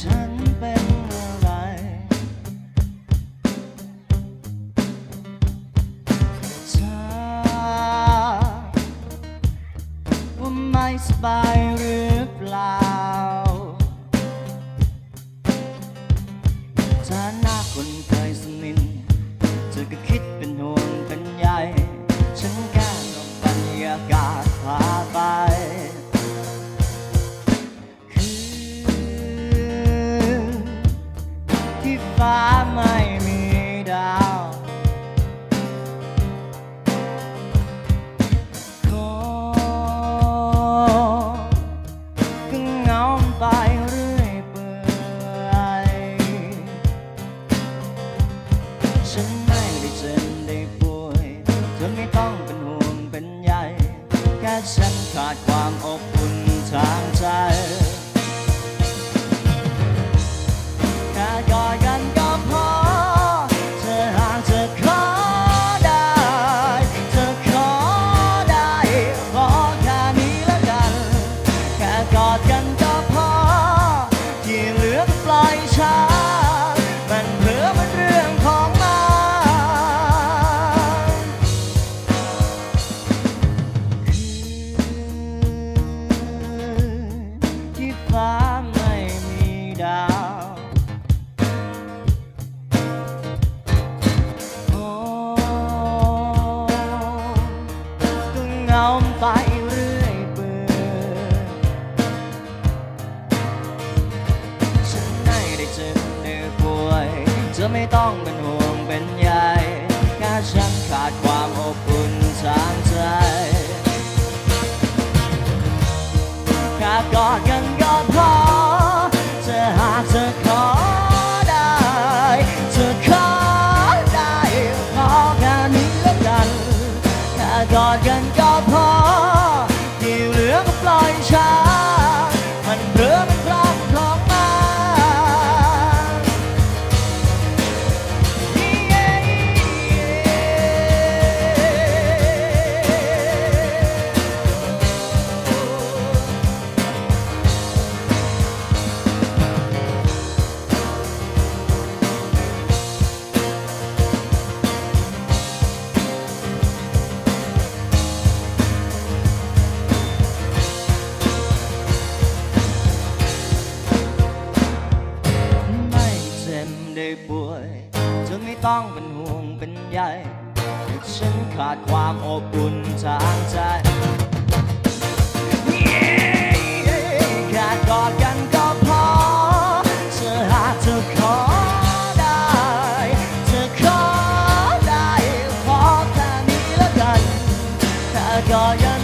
ฉันเป็นอะไร เธว่าไม่สบายหรือเปล่าเธอน้าคน ธอไม่ต้องเป็นห่วงเป็นใยแค่ฉันขาดความอบอุ่นทางใจแค่กอดกันก็พอจะหากเธอขอได้เธอขอได้ขอแค่นี้แล้วกันแค่กอดกันก็พอ ต้องเป็นห่วงเป็นใยฉันขาดความอบอุ่นทางใจแค่กอดกันก็พอเธหาเธขอได้ เธขอได้ ขอแค่นี้แล้วกัน แต่ก็ยัง